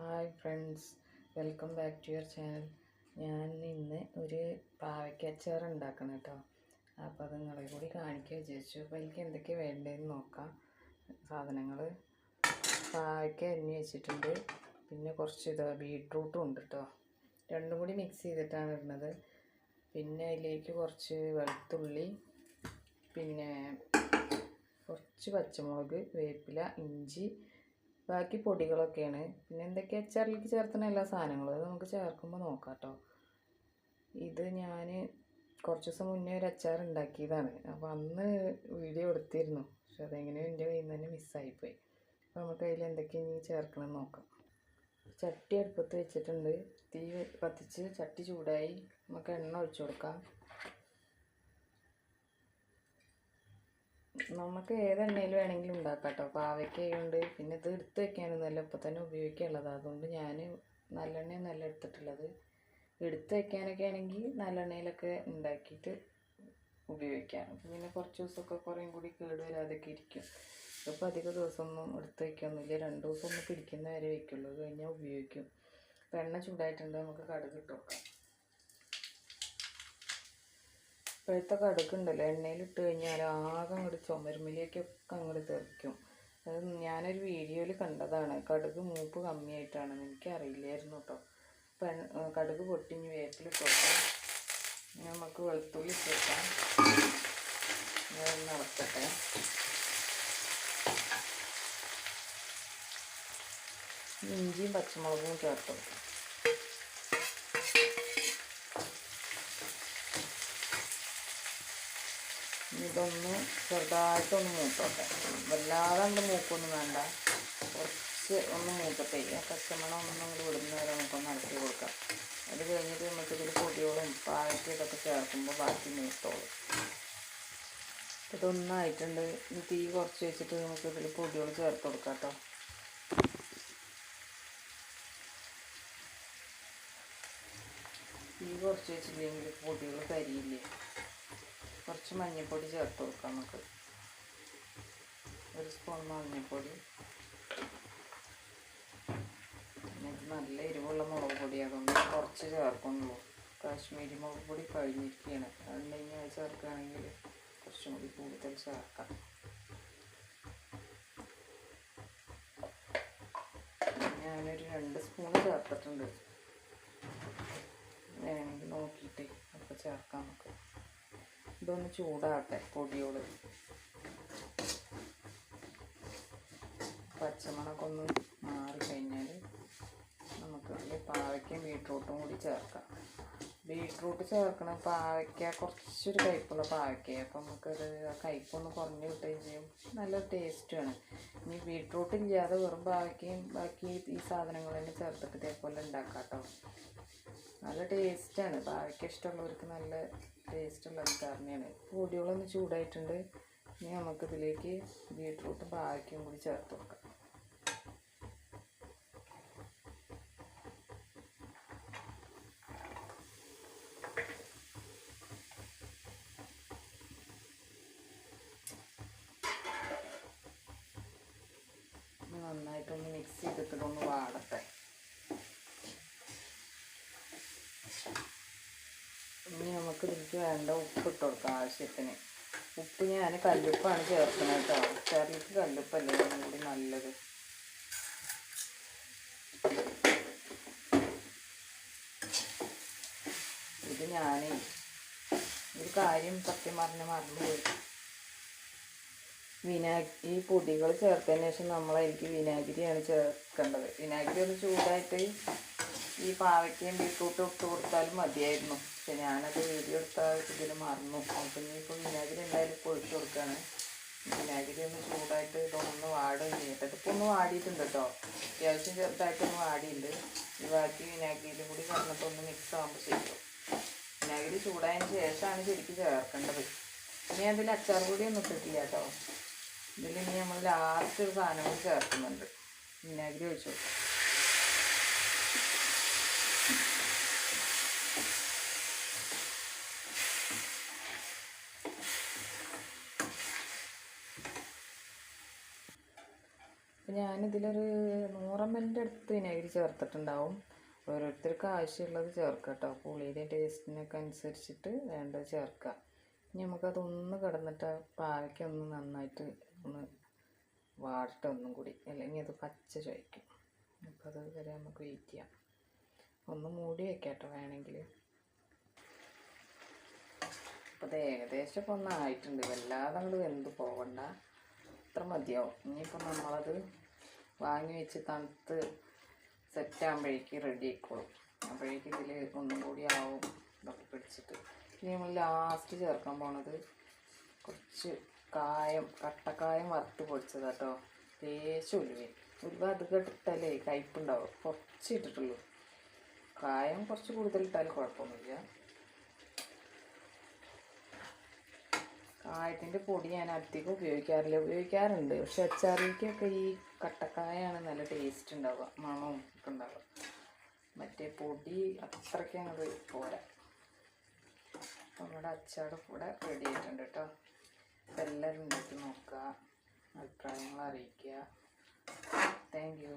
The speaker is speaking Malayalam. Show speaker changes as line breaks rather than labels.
Hi friends welcome back to your channel. ഞാൻ ഇന്ന് ഒരു പാവയ്ക്കച്ചാർ ഉണ്ടാക്കണം കേട്ടോ. അപ്പോൾ അത് നിങ്ങളെ കൂടി കാണിക്കുക വിചാരിച്ചു. അപ്പോൾ എനിക്ക് എന്തൊക്കെ വേണ്ടതെന്ന് നോക്കാം. സാധനങ്ങൾ പാവയ്ക്ക എണ്ണി വെച്ചിട്ടുണ്ട്. പിന്നെ കുറച്ച് ഇത് ബീട്രൂട്ടും ഉണ്ട് കേട്ടോ. രണ്ടും കൂടി മിക്സ് ചെയ്തിട്ടാണ് ഇടുന്നത്. പിന്നെ അതിലേക്ക് കുറച്ച് വെളുത്തുള്ളി പിന്നെ കുറച്ച് പച്ചമുളക് വേപ്പില ഇഞ്ചി ബാക്കി പൊടികളൊക്കെയാണ്. പിന്നെ എന്തൊക്കെ അച്ചാറിലേക്ക് ചേർത്തുന്ന എല്ലാ സാധനങ്ങളും? അത് നമുക്ക് ചേർക്കുമ്പോൾ നോക്കാം കേട്ടോ ഇത് ഞാൻ കുറച്ച് ദിവസം മുന്നേ ഒരു അച്ചാർ ഉണ്ടാക്കിയതാണ്. അപ്പോൾ അന്ന് വീഡിയോ എടുത്തിരുന്നു. പക്ഷെ അതെങ്ങനെയോ എന്റെ കയ്യിൽ നിന്ന് തന്നെ മിസ്സായിപ്പോയി. അപ്പോൾ നമുക്ക് അതിൽ എന്തൊക്കെയാണ് ഇനി ചേർക്കണം നോക്കാം. ചട്ടി അടുപ്പത്ത് വെച്ചിട്ടുണ്ട്. തീ കത്തിച്ച് ചട്ടി ചൂടായി. നമുക്ക് എണ്ണ ഒഴിച്ചു കൊടുക്കാം. നമുക്ക് ഏത് എണ്ണയിൽ വേണമെങ്കിലും ഉണ്ടാക്കാം കേട്ടോ പാവയ്ക്കയുണ്ട് പിന്നെ ഇത് എടുത്ത് വെക്കാനൊന്നുമല്ല ഇപ്പോൾ തന്നെ ഉപയോഗിക്കാനുള്ളത്. അതുകൊണ്ട് ഞാൻ നല്ലെണ്ണ നല്ല എടുത്തിട്ടുള്ളത്. എടുത്ത് വെക്കാനൊക്കെ ആണെങ്കിൽ നല്ലെണ്ണയിലൊക്കെ ഉണ്ടാക്കിയിട്ട് ഉപയോഗിക്കാം. പിന്നെ കുറച്ച് ദിവസമൊക്കെ കുറേയും കൂടി കേട് വരാതൊക്കെ ഇരിക്കും. ഇപ്പോൾ അധിക ദിവസമൊന്നും എടുത്ത് വയ്ക്കൊന്നുമില്ല രണ്ട് ദിവസം ഒന്ന് പിടിക്കുന്ന വരെ അത് കഴിഞ്ഞാൽ ഉപയോഗിക്കും. ഇപ്പം എണ്ണ ചൂടായിട്ടുണ്ട്. നമുക്ക് കടുക് ഇട്ട് ഇപ്പോഴത്തെ കടുക്കുണ്ടല്ലോ എണ്ണയിലിട്ട് കഴിഞ്ഞാൽ ആകെ അങ്ങോട്ട് ചുമരുമലിയൊക്കെ അങ്ങോട്ട് തെറിക്കും. അത് ഞാനൊരു വീഡിയോയിൽ കണ്ടതാണ് കടുക് മൂപ്പ് കമ്മിയായിട്ടാണെന്ന് എനിക്കറിയില്ലായിരുന്നു കേട്ടോ അപ്പം കടുക് പൊട്ടിഞ്ഞ് വേപ്പിൽ വെക്കാം നമുക്ക് വെളുത്തുള്ളി ചേർക്കാം നടത്തട്ടെ ഇഞ്ചിയും പച്ചമുളകും ചേർത്ത് വെക്കാം ഇതൊന്ന് ചെറുതായിട്ടൊന്ന് മൂത്തോട്ടെ. വല്ലാതെ അങ്ങോട്ട് മൂക്കൊന്നും വേണ്ട. കുറച്ച് ഒന്ന് മൂക്കട്ടെ. ആ ഒന്നും അങ്ങോട്ട് വിടുന്ന വരെ നമുക്കൊന്ന് അടച്ചു കൊടുക്കാം. അത് കഴിഞ്ഞിട്ട് നമുക്ക് ഇതിൽ പൊടികളും പായക്കും ഇതൊക്കെ ചേർക്കുമ്പോൾ ബാക്കി മൂത്തോളും. ഇതൊന്നായിട്ടുണ്ട്. ഇനി തീ കുറച്ച് വെച്ചിട്ട് നമുക്ക് ഇതിൽ പൊടികൾ ചേർത്ത് കൊടുക്കാം കേട്ടോ. തീ കുറച്ച് വെച്ചില്ലെങ്കിൽ പൊടികൾ കരിയില്ലേ? കുറച്ച് മഞ്ഞൾപ്പൊടി ചേർത്ത് കൊടുക്കാം നമുക്ക്. ഒരു സ്പൂൺ മഞ്ഞൾപ്പൊടി പിന്നെ നല്ല എരിവുള്ള മുളക് പൊടി അതുകൊണ്ട് കുറച്ച് ചേർക്കുന്നുള്ളൂ. കാശ്മീരി മുളക് പൊടി കഴിഞ്ഞിരിക്കുകയാണ് അതുണ്ടെങ്കിൽ അത് ചേർക്കുകയാണെങ്കിൽ കുറച്ചും കൂടി കൂടുതൽ ചേർക്കാം. ഞാനൊരു രണ്ട് സ്പൂൺ ചേർത്തിട്ടുണ്ട്. വേണമെങ്കിൽ നോക്കിയിട്ട് അപ്പോൾ ചേർക്കാം നമുക്ക്. ഇതൊന്ന് ചൂടാകട്ടെ പൊടിയോട്. പച്ചമുളക് ഒന്ന് മാറിക്കഴിഞ്ഞാൽ നമുക്ക് ഈ പാവയ്ക്കും ബീട്രൂട്ടും കൂടി ചേർക്കാം. ബീട്രൂട്ട് ചേർക്കണം പാവയ്ക്ക കുറച്ചൊരു കയ്പുള്ള പാവയ്ക്ക അപ്പം നമുക്കത് കയ്പൊന്ന് കുറഞ്ഞ് കിട്ടുകയും ചെയ്യും. നല്ല ടേസ്റ്റുമാണ് ഇനി ബീട്രൂട്ട് ഇല്ലാതെ വെറും പാവയ്ക്കയും ബാക്കി ഈ സാധനങ്ങൾ തന്നെ ചേർത്തിട്ട് ഇതേപോലെ ഉണ്ടാക്കാം കേട്ടോ. നല്ല ടേസ്റ്റാണ്. പാവയ്ക്ക ഇഷ്ടമുള്ളവർക്ക് നല്ല ടേസ്റ്റുള്ള കറിയാണ്. പൊടികളൊന്ന് ചൂടായിട്ടുണ്ട്. ഇനി നമുക്ക് നമുക്കിതിലേക്ക് ബീട്രൂട്ടും ബാക്കിയും കൂടി ചേർത്ത് കൊടുക്കാം നന്നായിട്ടൊന്ന് മിക്സ് ചെയ്തിട്ടൊന്ന് വാടട്ടെ ഇനി നമുക്ക് ഇതിലേക്ക് വേണ്ട ഉപ്പ് ഇട്ട് കൊടുക്കാം ആവശ്യത്തിന്. ഉപ്പ് ഞാൻ കല്ലുപ്പാണ് ചേർക്കുന്നത് കേട്ടോ. കല്ലുപ്പല്ലേ കൂടി നല്ലത്. ഇത് ഞാൻ ഒരു കാര്യം സത്യം പറഞ്ഞ മറന്നുപോയി. വിനാഗി ഈ പൊടികൾ ചേർത്തതിന് ശേഷം നമ്മൾ അതിലേക്ക് വിനാഗിരിയാണ് ചേർക്കേണ്ടത്. വിനാഗിരി ഒന്ന് ചൂടായിട്ട് ഈ പാവയ്ക്കയും ബീട്രൂട്ടും ഇട്ട് കൊടുത്താലും മതിയായിരുന്നു. പക്ഷെ ഞാനത് വീഡിയോ എടുത്താൽ ഇതിൽ മറന്നു. അപ്പം ഇനിയിപ്പോൾ വിനാഗിരി എന്തായാലും ഇപ്പോൾ ഒഴിച്ചു കൊടുക്കുകയാണ് വിനാഗിരി ഒന്ന് ചൂടായിട്ട് ഇതൊന്ന് വാടും ചെയ്യട്ടെ ഇതിപ്പോൾ ഒന്ന് വാടിയിട്ടുണ്ട് കേട്ടോ. അത്യാവശ്യം ചെറുതായിട്ടൊന്ന് വാടിയിട്ടുണ്ട് ഈ ബാക്കി വിനാഗിരിയിലും കൂടി കടന്നിട്ട് ഒന്ന് മിക്സ് ആകുമ്പോൾ ചെയ്യും. വിനാഗിരി ചൂടായതിന് ശേഷമാണ് ശരിക്കും ചേർക്കേണ്ടത്. ഇനി അതിൽ അച്ചാർ കൂടി ഒന്നും ഇട്ടിട്ടില്ല കേട്ടോ. ഇതിൽ ഇനി നമ്മൾ ലാസ്റ്റ് ഒരു സാധനം കൂടി ചേർക്കുന്നുണ്ട്. വിനാഗിരി ഒഴിച്ചു കൊടുക്കാം. അപ്പം ഞാനിതിലൊരു നൂറമ്മലിന്റെ കാലിന്റെ അടുത്ത് വിനാഗിരി ചേർത്തിട്ടുണ്ടാവും. ഓരോരുത്തർക്ക് ആവശ്യമുള്ളത് ചേർക്കുക കേട്ടോ പുളിയുടെ ടേസ്റ്റിനൊക്കെ അനുസരിച്ചിട്ട് വേണ്ടത് ചേർക്കുക ഇനി നമുക്കതൊന്ന് കിടന്നിട്ട് ആ പാവയ്ക്ക ഒന്ന് നന്നായിട്ട് ഒന്ന് വാടട്ടെ ഒന്നും കൂടി. അല്ലെങ്കിൽ അത് പച്ച ചോദിക്കും അപ്പോൾ അത് വരെ നമുക്ക് വെയിറ്റ് ചെയ്യാം. ഒന്ന് മൂടി വയ്ക്കാം കേട്ടോ വേണമെങ്കിൽ അപ്പോൾ അത് ഏകദേശം ഇപ്പോൾ ഒന്നായിട്ടുണ്ട് വല്ലാതെ അങ്ങോട്ട് വെന്ത് പോകണ്ട അത്ര മതിയാവും. ഇനിയിപ്പോൾ നമ്മളത് വാങ്ങി വെച്ച് തണുത്ത് സെറ്റ് ആകുമ്പോഴേക്ക് റെഡി ആയിക്കോളും. അപ്പോഴേക്ക് ഇതിൽ ഒന്നും കൂടി ആവും ഇതൊക്കെ പിടിച്ചിട്ട്. ഇനി നമ്മൾ ലാസ്റ്റ് ചേർക്കാൻ പോണത് കുറച്ച് കായം കട്ടക്കായം വറുത്ത് പൊടിച്ചത് കേട്ടോ ലേശം ഉലുവ. ഉലുവ അധികം ഇട്ടാലേ കുറച്ച് ഇട്ടിട്ടുള്ളൂ. കായം കുറച്ച് കൂടുതൽ ഇട്ടാലും കുഴപ്പമൊന്നുമില്ല. കായത്തിന്റെ പൊടി ഞാൻ അധികം ഉപയോഗിക്കാറില്ല. ഉപയോഗിക്കാറുണ്ട്. പക്ഷെ അച്ചാറിലേക്കൊക്കെ ഈ കട്ടക്കായാണ് നല്ല ടേസ്റ്റ് ഉണ്ടാവുക. മണവും ഒക്കെ ഉണ്ടാവുക. മറ്റേ പൊടി അത്രയ്ക്ക് അങ്ങോട്ട് പോരാ. നമ്മുടെ അച്ചാറ് കൂടെ റെഡി ആയിട്ടുണ്ട് കേട്ടോ അപ്പം എല്ലാവരും ഉണ്ടാക്കി നോക്കുക. അഭിപ്രായങ്ങൾ അറിയിക്കുക. Thank you